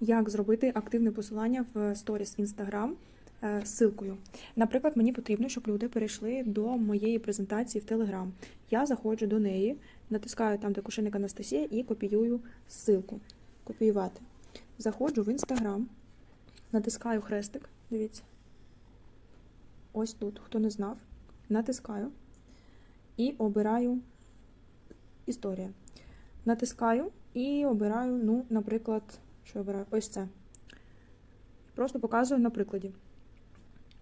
як зробити активне посилання в сторіс Instagram е, з ссылкою. Наприклад, мені потрібно, щоб люди перейшли до моєї презентації в Telegram. Я заходжу до неї, натискаю там, де Анастасія, і копіюю ссылку. Копіювати. Заходжу в Instagram, натискаю хрестик. Дивіться. Ось тут, хто не знав, натискаю і обираю історія. Натискаю і обираю, ну, наприклад, що я обираю? Ось це. Просто показую на прикладі.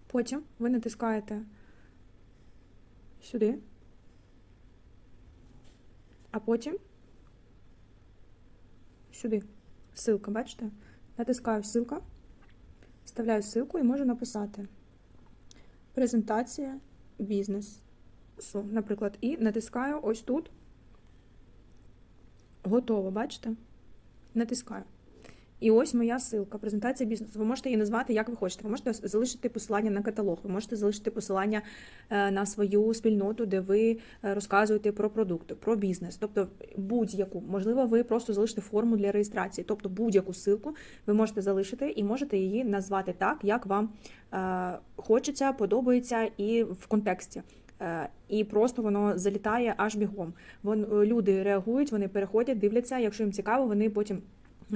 Потім ви натискаєте сюди, а потім сюди. Ссылка, бачите? Натискаю ссылка, вставляю ссылку і можу написати презентація бізнесу, наприклад, і натискаю ось тут. Готово, бачите? Натискаю. І ось моя ссылка, презентація бізнесу. Ви можете її назвати, як ви хочете. Ви можете залишити посилання на каталог, ви можете залишити посилання е, на свою спільноту, де ви е, розказуєте про продукти, про бізнес. Тобто будь-яку, можливо, ви просто залишите форму для реєстрації. Тобто будь-яку ссылку ви можете залишити і можете її назвати так, як вам е, хочеться, подобається і в контексті. І просто воно залітає аж бігом. Вон люди реагують, вони переходять, дивляться. Якщо їм цікаво, вони потім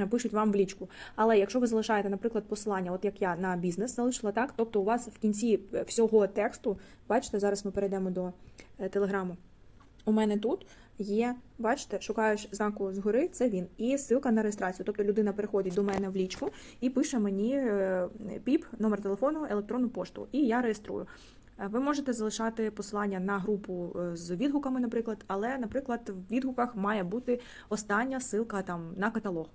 пишуть вам в лічку. Але якщо ви залишаєте, наприклад, посилання, от як я на бізнес залишила так, тобто у вас в кінці всього тексту, бачите, зараз ми перейдемо до е, телеграму. У мене тут є, бачите, шукаєш знаку згори, це він, і ссылка на реєстрацію. Тобто людина переходить до мене в лічку і пише мені е, піп, номер телефону, електронну пошту, і я реєструю. Е, Ви можете залишати посилання на групу е, з відгуками, наприклад, але, наприклад, в відгуках має бути остання ссылка там на каталог.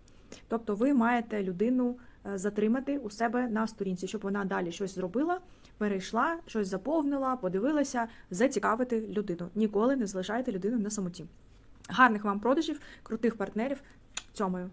Тобто ви маєте людину е, затримати у себе на сторінці, щоб вона далі щось зробила, перейшла, щось заповнила, подивилася, зацікавити людину. Ніколи не залишайте людину на самоті. Гарних вам продажів, крутих партнерів. Цьомою.